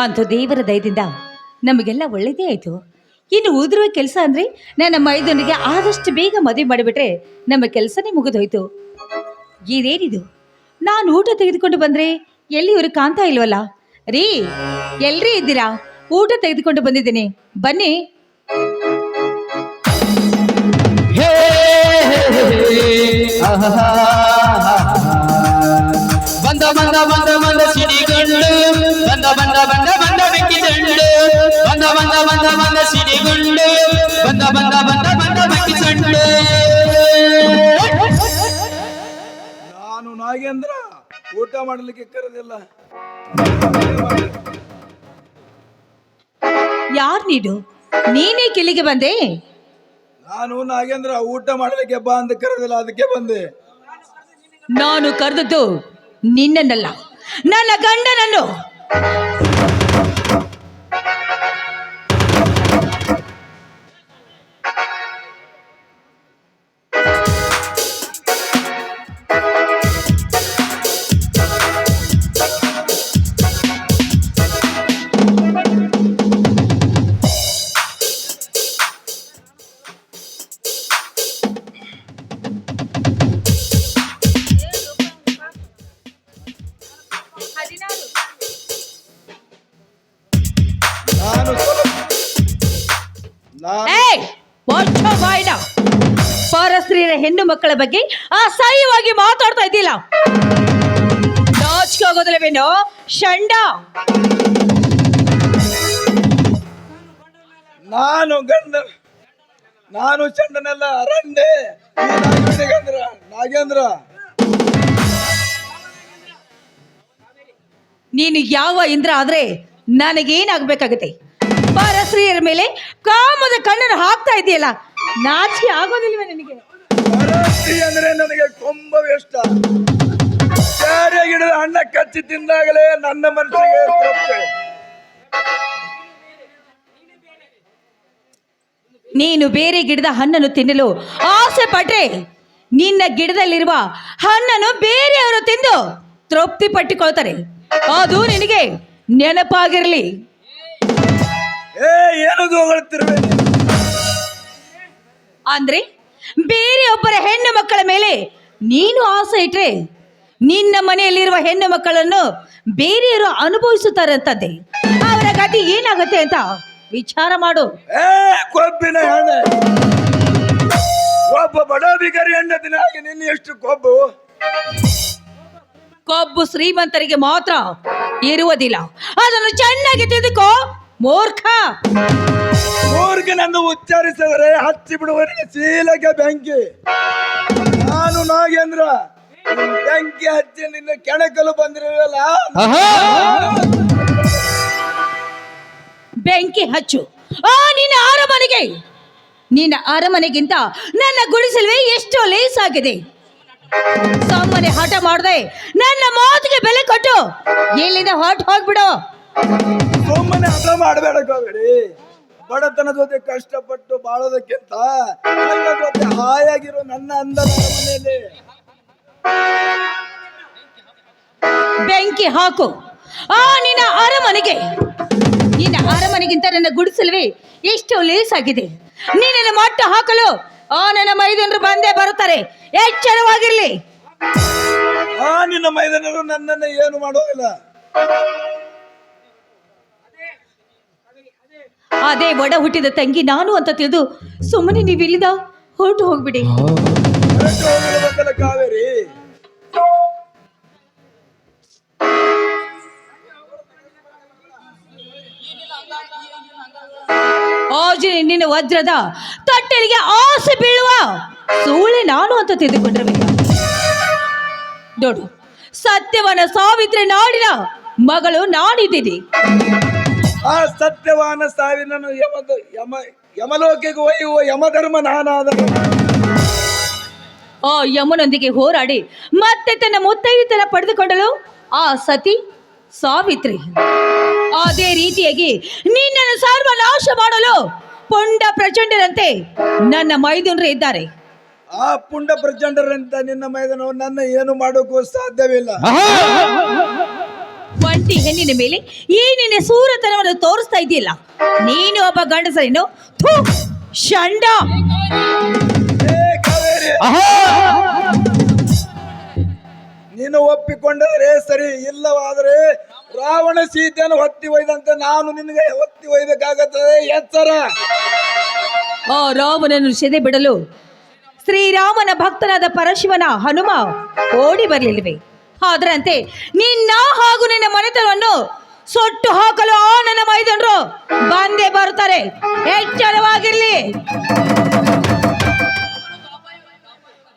ಅಂತೂ ದೇವರ ದಯದಿಂದ ನಮಗೆಲ್ಲ ಒಳ್ಳೇದೇ ಆಯಿತು. ಇನ್ನು ಉದುರುವ ಕೆಲಸ ಅಂದರೆ ನನ್ನ ಮೈದನಿಗೆ ಆದಷ್ಟು ಬೇಗ ಮದುವೆ ಮಾಡಿಬಿಟ್ರೆ ನಮ್ಮ ಕೆಲಸನೇ ಮುಗಿದೋಯ್ತು. ಇದೇನಿದು? ನಾನು ಊಟ ತೆಗೆದುಕೊಂಡು ಬಂದರೆ ಎಲ್ಲಿಯವರು ಕಾಣ್ತಾ ಇಲ್ವಲ್ಲ? ರೀ, ಎಲ್ರಿ ಇದ್ದೀರಾ? ಊಟ ತೆಗೆದುಕೊಂಡು ಬಂದಿದ್ದೀನಿ. ಬನ್ನಿ. ಬಂದ ಬಂದ ಬಂದ ಬಂದ ಸಿಡಿಗಳು ಬಂದ ಬಂದ ಬಂದ ಬಂದ ಸಿಡಿಗುಂಡು ಬಂದ ಬಂದ ಬಂದ ಬಂದ ಬಟ್ಟಿ ಸಂಡು. ನಾನು ನಾಗೇಂದ್ರ ಊಟ ಮಾಡಲಿಕ್ಕೆ ಕರೆದಿಲ್ಲ. ಯಾರ್ ನೀಡು ನೀನೇ ಕೆಲಿಗೆ ಬಂದೆ? ನಾನು ನಾಗೇಂದ್ರ ಊಟ ಮಾಡಲಿಕ್ಕೆ ಬಾ ಅಂತ ಕರೆದಿಲ್ಲ ಅದಕ್ಕೆ ಬಂದೆ. ನಾನು ಕರೆದದ್ದು ನಿನ್ನನ್ನಲ್ಲ ನನ್ನ ಗಂಡನನ್ನು. ಹೆಣ್ಣು ಮಕ್ಕಳ ಬಗ್ಗೆ ಅಸಹ್ಯವಾಗಿ ಮಾತಾಡ್ತಾ ಇದ್ದಿಲ್ಲ ನಾಚಿಕೆ ಆಗೋದಿಲ್ಲವೇನೋ ಷಂಡ. ನಾನು ಗಂಡ ನಾನು ಚಂಡನೆಲ್ಲ ರಂಡೆ. ನಾಗೇಂದ್ರ. ನಾಗೇಂದ್ರ. ನೀನು ಯಾವ ಇಂದ್ರ ಆದ್ರೆ ನನಗೇನಾಗಬೇಕಾಗತ್ತೆ? ಪರಸ್ತ್ರೀಯರ ಮೇಲೆ ಕಾಮದ ಕಣ್ಣನ್ನು ಹಾಕ್ತಾ ಇದೆಯಲ್ಲ. ನಾಚಿಕೆ ಆಗೋದಿಲ್ವೇ ನಿನಗೆ? ಪರಸ್ತ್ರೀ ಅಂದ್ರೆ ನನಗೆ ತುಂಬಾ ಇಷ್ಟ. ಬೇರೆ ಗಿಡದ ಹಣ್ಣ ಕಚ್ಚಿ ತಿಂದಾಗಲೇ ನನ್ನ ಮನಸ್ಸಿಗೆ ನೀನು ಬೇರೆ ಗಿಡದ ಹಣ್ಣನ್ನು ತಿನ್ನಲು ಆಸೆ ಪಟ್ರೆ ನಿನ್ನ ಗಿಡದಲ್ಲಿರುವ ಹಣ್ಣನ್ನು ಬೇರೆಯವರು ತಿಂದು ತೃಪ್ತಿ ಪಟ್ಟಿಕೊಳ್ತಾರೆ. ಅದು ನಿನಗೆ ನೆನಪಾಗಿರಲಿ. ಅಂದ್ರೆ? ಬೇರೆಯೊಬ್ಬರ ಹೆಣ್ಣು ಮಕ್ಕಳ ಮೇಲೆ ನೀನು ಆಸೆ ಇಟ್ರೆ ನಿನ್ನ ಮನೆಯಲ್ಲಿರುವ ಹೆಣ್ಣು ಮಕ್ಕಳನ್ನು ಬೇರೆಯವರು ಅನುಭವಿಸುತ್ತಾರಂತದ್ದೆ ಅವರ ಗತಿ ಏನಾಗುತ್ತೆ ಅಂತ ವಿಚಾರ ಮಾಡು. ಕೊಬ್ಬಿನ ಒಬ್ಬ ಬಡ ಬಿಗರಿ ಹೆಂಡತಿನ ಹಾಗೆ ನಿನ್ನ ಎಷ್ಟು ಕೊಬ್ಬು? ಕೊಬ್ಬು ಶ್ರೀಮಂತರಿಗೆ ಮಾತ್ರ ಇರುವುದಿಲ್ಲ. ಅದನ್ನು ಚೆನ್ನಾಗಿ ತಿಳ್ಕೋ ಮೂರ್ಖ! ಊರ್ಗನನ್ನು ಉಚ್ಚರಿಸಿದರೆ ಹಚ್ಚಿ ಬಿಡುವರಿಗೆ ಚೀಲಕ್ಕೆ ಬೆಂಕಿ. ನಾನು ನಾಗೇಂದ್ರ. ಬೆಂಕಿ ಹಚ್ಚಿ ನಿನ್ನ ಕೆಣಕಲು ಬಂದಿರಲ್ಲ ಬೆಂಕಿ ಹಚ್ಚು. ಆ ನಿನ್ನ ಅರಮನೆಗೆ. ನಿನ್ನ ಅರಮನೆಗಿಂತ ನನ್ನ ಗುಡಿಸಲ್ವೇ ಎಷ್ಟೋ ಲೇಸ್ ಆಗಿದೆ. ಸಾಮಾನ್ಯ ಹಠ ಮಾಡದೆ ನನ್ನ ಮಾತಿಗೆ ಬೆಲೆ ಕೊಟ್ಟು. ಎಲ್ಲಿಂದ ಹೊರಟು ಹೋಗ್ಬಿಡು. ಸುಮ್ಮನೆ ಹಠ ಮಾಡಬೇಡ ಕೋಬೇಡಿ ಬಡತನ ಜೊತೆ ಕಷ್ಟಪಟ್ಟು ಬಾಳೋದಕ್ಕಿಂತ ನನ್ನ ಜೊತೆ ಹಾಯಾಗಿರೋ ನನ್ನ ಅಂದರ ಮನೆಯಲ್ಲಿ. ಬೆಂಕಿ ಹಾಕು. ಆ ನಿನ್ನ ಅರಮನೆಗೆ. ನಿನ್ನ ಅರಮನೆಗಿಂತ ನನ್ನ ಗುಡಿಸಲ್ವೇ ಎಷ್ಟು ಲೇಸ್ ಆಗಿದೆ. ನಿನ್ನ ಮಟ್ಟ ಹಾಕಲು ಆ ನನ್ನ ಮೈದನರು ಬಂದೇ ಬರುತ್ತಾರೆ. ಎಚ್ಚರವಾಗಿರ್ಲಿ. ಆ ನಿನ್ನ ಮೈದನರು ನನ್ನನ್ನು ಏನು ಮಾಡೋದಿಲ್ಲ. ಅದೇ ಒಡ ಹುಟ್ಟಿದ ತಂಗಿ ನಾನು ಅಂತ ತಿಳಿದು ಸುಮ್ಮನೆ ನೀವು ಇಲ್ಲಿದ ಹೊರಟು ಹೋಗ್ಬಿಡಿ. ಕಾವೇರಿ ಆಜು ನಿನ್ನ ವಜ್ರದ ತಟ್ಟೆಲಿಗೆ ಆಸೆ ಬೀಳುವ ಸೂಳೆ ನಾನು ಅಂತ ತಿಳಿದುಕೊಂಡಿರಬೇಕು ನೋಡು ಸತ್ಯವನ ಸಾವಿತ್ರಿ ನಾಡಿನ ಮಗಳು ನಾನಿದ್ದೀನಿ. ಆ ಸತ್ಯವಾನ ಸಾವಿನನು ಯಮದ ಯಮ ಯಮಲೋಕಿಗೆ ಒಯ್ಯುವ ಯಮಧರ್ಮ ನಾನಾದನು. ಆ ಯಮನೊಂದಿಗೆ ಹೋರಾಡಿ ಮತ್ತೆ ತನ್ನ ಮುತ್ತೈದಿತನ ಪಡೆದುಕೊಂಡಳು. ಆ ಸತಿ ಸಾವಿತ್ರಿ ಅದೇ ರೀತಿಯಾಗಿ ನಿನ್ನನ್ನು ಸರ್ವನಾಶ ಮಾಡಲು ಪುಂಡ ಪ್ರಚಂಡರಂತೆ ನನ್ನ ಮೈದುನರು ಇದ್ದಾರೆ. ಆ ಪುಂಡ ಪ್ರಚಂಡರಂತ ನಿನ್ನ ಮೈದನು ನನ್ನ ಏನು ಮಾಡೋಕ್ಕೂ ಸಾಧ್ಯವಿಲ್ಲ. ಒಂಟಿ ಹೆಣ್ಣಿನ ಮೇಲೆ ಈ ನಿನ್ನ ಸೂರತನವನ್ನು ತೋರಿಸ್ತಾ ಇದೆಯಲ್ಲ ನೀನು ಒಬ್ಬ ಗಂಡಸರೇನು ಥೂ ಶಂಡ ಏ ಕಾವೇರಿ ನೀನು ಒಪ್ಪಿಕೊಂಡರೆ ಸರಿ ಇಲ್ಲವಾದರೆ ರಾವಣ ಸೀತೆಯನ್ನು ಹೊತ್ತಿ ಒಯ್ದಂತೆ ನಾನು ನಿನಗೆ ಹೊತ್ತಿ ಒಯ್ಬೇಕಾಗುತ್ತದೆ ಎಚ್ಚರ ಆ ರಾಮನನ್ನು ಸೆದೆ ಬಿಡಲು ಶ್ರೀರಾಮನ ಭಕ್ತನಾದ ಪರಶಿವನ ಹನುಮ ಓಡಿ ಬರಲಿಲ್ವೇ ಅದರಂತೆ ನಿನ್ನ ಹಾಗೂ ನಿನ್ನ ಮನೆತನವನ್ನು ಸೊಟ್ಟು ಹಾಕಲು ಆ ನನ್ನ ಮೈದನರು ಬಂದೇ ಬರುತ್ತಾರೆ. ಎಚ್ಚರವಾಗಿರ್ಲಿ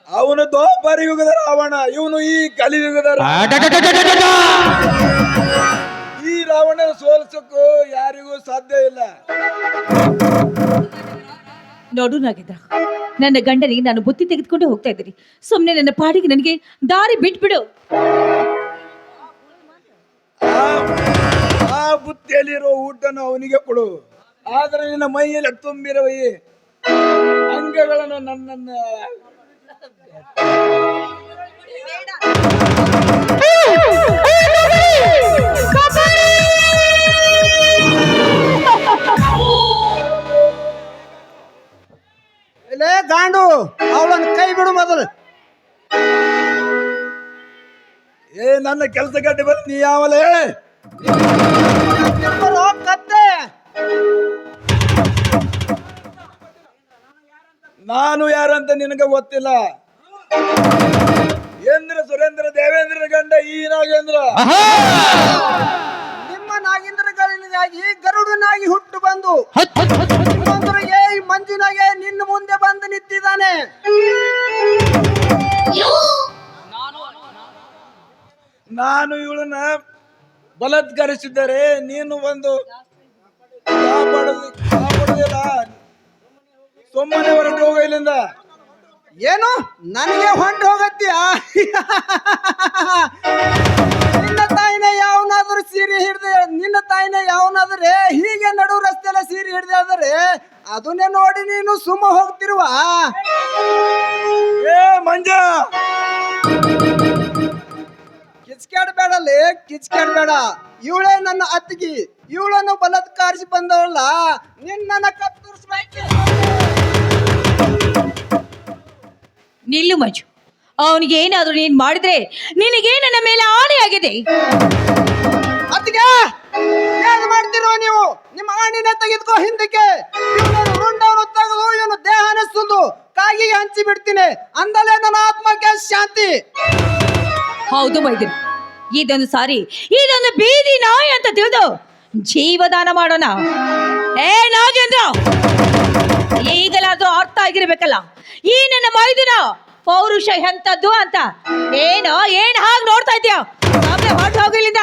ಅವನು ದೋಪರಿ ಯುಗದ ರಾವಣ ಇವನು ಈ ಕಲಿಯುಗದ. ಈ ರಾವಣ ಸೋಲಿಸಕ್ಕೂ ಯಾರಿಗೂ ಸಾಧ್ಯ ಇಲ್ಲ. ನೋಡು ನಾಗಿದ್ರ ನನ್ನ ಗಂಡನಿಗೆ ನಾನು ಬುತ್ತಿ ತೆಗೆದುಕೊಂಡು ಹೋಗ್ತಾ ಇದ್ದೀನಿ ಸುಮ್ಮನೆ ನನ್ನ ಪಾಡಿಗೆ ನನಗೆ ದಾರಿ ಬಿಟ್ಬಿಡು ಆ- ಆ ಬುತ್ತಿಯಲ್ಲಿರೋ ಊಟನ ಅವನಿಗೆ ಕೊಡು ಆದರೆ ನಿನ್ನ ಮೈಯಲ್ಲಿ ತುಂಬಿರುವ ಈ ಅಂಗಗಳನ್ನು ನನ್ನನ್ನ ಗಾಂಡು ಅವಳನ್ನು ಕೈ ಬಿಡು ಮೊದಲು. ಏ ನನ್ನ ಕೆಲಸ ಗಡ್ಡೆ ಬರ ನೀ ಯಾವಲೇ ಕತ್ತೆ. ನಾನು ಯಾರಂತ ನಿನಗೆ ಗೊತ್ತಿಲ್ಲ. ಏಂದ್ರ ಸುರೇಂದ್ರ ದೇವೇಂದ್ರ ಗಂಡ ಈ ನಾಗೇಂದ್ರ. ನಿಮ್ಮ ನಿಮ್ಮ ನಾಗೇಂದ್ರಗಳಿಗಾಗಿ ಗರುಡನಾಗಿ ಹುಟ್ಟು ಬಂದು. ಏ ಮಂಜುನಾಗೆ ನಿನ್ನ ಮುಂದೆ ಬಂದು ನಿಂತಿದ್ದಾನೆ. ನಾನು ಇವಳನ್ನ ಬಲತ್ಕರಿಸಿದ್ದರೆ ನೀನು ಒಂದು ಸುಮ್ಮನೆ ಹೊರಟು ಹೋಗ ಇಲ್ಲಿಂದ. ಏನು? ನನಗೆ ಹೊಂಟು ಹೋಗತ್ತೀಯ? ಯಾವನಾದ್ರೂ ಸೀರೆ ಹಿಡ್ದು ನಿನ್ನ ತಾಯಿನ ಯಾವನಾದ್ರೆ ಹೀಗೆ ನಡು ರಸ್ತೆಲ್ಲ ಸೀರೆ ಹಿಡ್ದು ಹೇಳಿದ್ರೆ ಅದನ್ನೇ ನೋಡಿ ನೀನು ಸುಮ್ಮ ಹೋಗ್ತಿರುವ? ಏ ಮಂಜ! ಕಿಚ್ಕಾಡ್ಬೇಡಲ್ಲಿ ಕಿಚ್ಕಾಡ್ಬೇಡ ಇವಳೇ ನನ್ನ ಅತ್ತಿಗೆ. ಇವಳನ್ನು ಬಲತ್ಕಾರಿಸಿ ಬಂದವಲ್ಲ ನಿನ್ನ ಕತ್ತರಿಸ್ಬೇಕು. ನಿಲ್ಲು ಮಂಜು ಅವನಿಗೆ ಏನಾದರೂ ನೀನ್ ಮಾಡಿದ್ರೆ ನಿನಗೆ ನನ್ನ ಮೇಲೆ ಆಣೆಯಾಗಿದೆ ಅತ್ತಿಗೆ ಏನು ಮಾಡ್ತಿರೋ ನೀವು? ನಿಮ್ಮ ಆಣಿನ ತೆಗೆದುಕೋ ಹಿಂದಕ್ಕೆ. ರುಂಡವನ್ನು ತೆಗೆದು ಇವನು ದೇಹನ ಸುಲ್ದು ಕಾಗಿಗೆ ಹಂಚಿ ಬಿಡ್ತೀನಿ. ಅಂದಲೇ ನನ್ನ ಆತ್ಮಕ್ಕೆ ಶಾಂತಿ. ಹೌದು ಮೈದಿನ ಇದೊಂದು ಸಾರಿ ಇದೊಂದು ಬೀದಿ ನಾಯಿ ಅಂತ ತಿಳಿದು ಜೀವದಾನ ಮಾಡೋಣ. ಏ ನಾಗೇಂದ್ರ ಈಗಲಾದ್ರೂ ಅರ್ಥ ಆಗಿರ್ಬೇಕಲ್ಲ. ಈ ನನ್ನ ಮೈದಿನ ಪೌರುಷ ಎಂಥದ್ದು ಅಂತ. ಏನು ಏನು ಹಾಗೆ ನೋಡ್ತಾ ಇದೆಯಾ ಆಮೇಲೆ ಹೊರಟು ಹೋಗಿಲ್ಲಿಂದ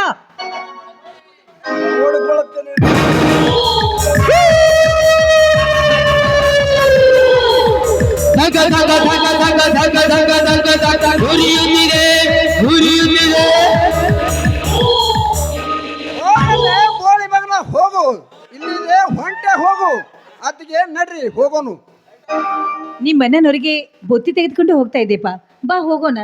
ಹೋಗು. ಇಲ್ಲಿದೆ ಹೊಂಟೆ ಹೋಗು. ಅದಕ್ಕೆ ನಡ್ರಿ ಹೋಗೋನು. ನಿಮ್ಮ ಮನೆಯವ್ರಿಗೆ ಬೊತ್ತಿ ತೆಗೆದುಕೊಂಡು ಹೋಗ್ತಾ ಇದ್ದೀಪ ಬಾ ಹೋಗೋಣ.